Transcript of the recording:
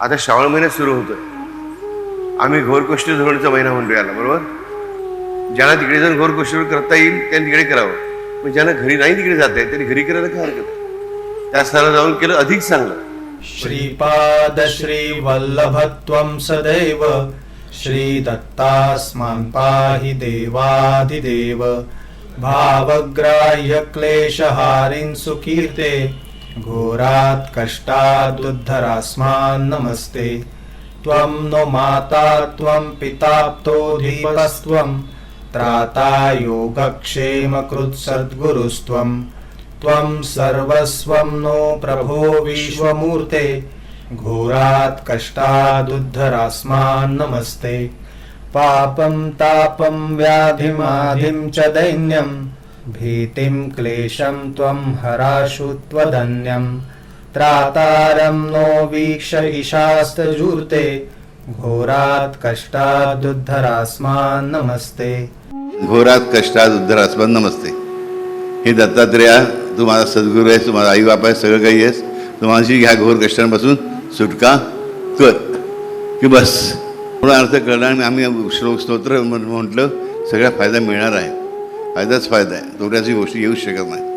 आता श्रावण महिन्यात सुरू होतोय. आम्ही घोरकोष्ठी धोरणचा महिना म्हणतो याला बरोबर? ज्यांना तिकडे जाऊन घोरकोष्ठीवर करता येईल त्यांनी तिकडे करावं. पण ज्यांना घरी नाही तिकडे जात आहे त्यांनी घरी करायला काय हरकत आहे? त्या स्थानाला जाऊन केलं अधिक चांगलं. श्रीपाद श्रीवल्लभत्वं सदैव श्रीदत्तास्मान् पाहि देवाधिदेव। भावग्राह्य क्लेशहारिन् सुकीर्ते घोरात् कष्टादुद्धरास्मान् नमस्ते। त्वं नो माता त्वं पिताप्तोऽधिपस्त्वं त्राता योगक्षेमकृत्सद्गुरुस्त्वं। त्वं सर्वस्वं नो प्रभो विश्वमूर्ते। घोरात् कष्टादुद्धरास्मान् नमस्ते। पापं तापं व्याधिमाधिं च दैन्यम्। भीतिं क्लेशं त्वं हराशु त्वदन्यं त्रातारं नो वीक्ष इशास्तजूर्ते घोरात् कष्टादुद्धरास्मान् नमस्ते। घोरात कष्टात नमस्ते। हे दत्तात्रेया तू माझा सद्गुरू आहेस तू माझा आई बाप आहे सगळं काही आहेस तू माझी ह्या घोर कष्टांपासून सुटका कर। की बस म्हणून अर्थ करणार आम्ही श्लोक स्तोत्र म्हटलं सगळा फायदा मिळणार आहे. फायदाच फायदा आहे. तोट्याची गोष्टी येऊच शकत नाही.